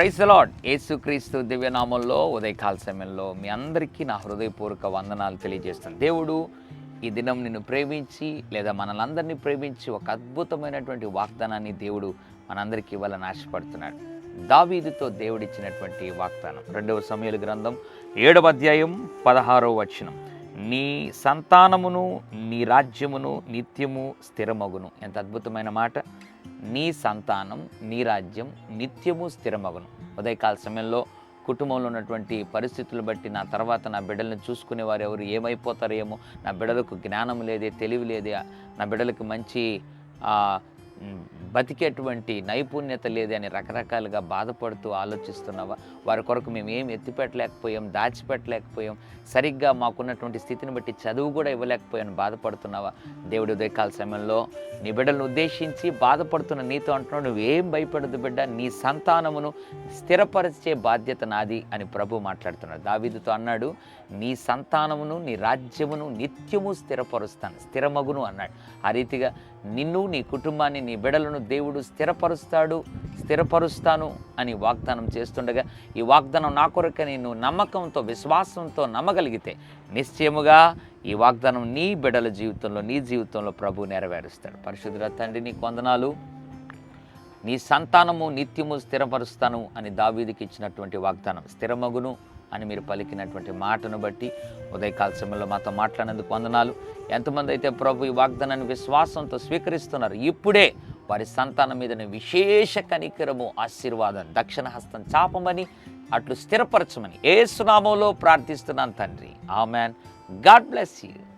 Praise lord యేసుక్రీస్తు దివ్యనామంలో ఉదయకాల సమయంలో మీ అందరికీ నా హృదయపూర్వక వందనాలు తెలియజేస్తాను. దేవుడు ఈ దినం నిన్ను ప్రేమించి లేదా మనలందరినీ ప్రేమించి ఒక అద్భుతమైనటువంటి వాగ్దానాన్ని దేవుడు మనందరికీ ఇవ్వాలని ఆశపడుతున్నాడు. దావీదుతో దేవుడిచ్చినటువంటి వాగ్దానం. రెండవ సమయాల గ్రంథం ఏడవ అధ్యాయం పదహారవ వచనం. నీ సంతానమును నీ రాజ్యమును నిత్యము స్థిరమగును. ఎంత అద్భుతమైన మాట. నీ సంతానం నీ రాజ్యం నిత్యము స్థిరమగును. ఉదయకాల సమయంలో కుటుంబంలో ఉన్నటువంటి పరిస్థితులు బట్టి నా తర్వాత నా బిడ్డలను చూసుకునే వారు ఎవరు ఏమైపోతారేమో నా బిడ్డలకు జ్ఞానం లేదే తెలివి లేదే నా బిడ్డలకు మంచి బతికేటువంటి నైపుణ్యత లేదు అని రకరకాలుగా బాధపడుతూ ఆలోచిస్తున్నావా? వారి కొరకు మేము ఏం ఎత్తిపెట్టలేకపోయాం దాచిపెట్టలేకపోయాం సరిగ్గా మాకున్నటువంటి స్థితిని బట్టి చదువు కూడా ఇవ్వలేకపోయాను బాధపడుతున్నావా? దేవుడి ఉదయకాల సమయంలో నీ బిడ్డలను ఉద్దేశించి బాధపడుతున్న నీతో అంటున్నావు నువ్వేం భయపడదు బిడ్డ నీ సంతానమును స్థిరపరిచే బాధ్యత నాది అని ప్రభు మాట్లాడుతున్నాడు. దావీదుతో అన్నాడు నీ సంతానమును నీ రాజ్యమును నిత్యము స్థిరపరుస్తాను స్థిరమగును అన్నాడు. ఆ రీతిగా నిన్ను నీ కుటుంబాన్ని నీ బిడలను దేవుడు స్థిరపరుస్తాడు స్థిరపరుస్తాను అని వాగ్దానం చేస్తుండగా ఈ వాగ్దానం నా కొరకు నేను నమ్మకంతో విశ్వాసంతో నమ్మగలిగితే నిశ్చయముగా ఈ వాగ్దానం నీ బిడల జీవితంలో నీ జీవితంలో ప్రభు నెరవేరుస్తాడు. పరిశుద్ధుల తండ్రి నీ కొందనాలు నీ సంతానము నిత్యము స్థిరపరుస్తాను అని దావీదికి ఇచ్చినటువంటి వాగ్దానం. స్థిరమగును. అని మీరు పలికినటువంటి మాటను బట్టి ఉదయకాల సమయంలో మాతో మాట్లాడినందుకు వందనాలు. ఎంతమంది అయితే ప్రభు ఈ వాగ్దానాన్ని విశ్వాసంతో స్వీకరిస్తున్నారు ఇప్పుడే వారి సంతానం మీదనే విశేష కనికరము ఆశీర్వాదం దక్షిణ హస్తం చాపమని అట్లు స్థిరపరచమని ఏ సునామంలో ప్రార్థిస్తున్నాను తండ్రి. ఆమెన్. God bless you.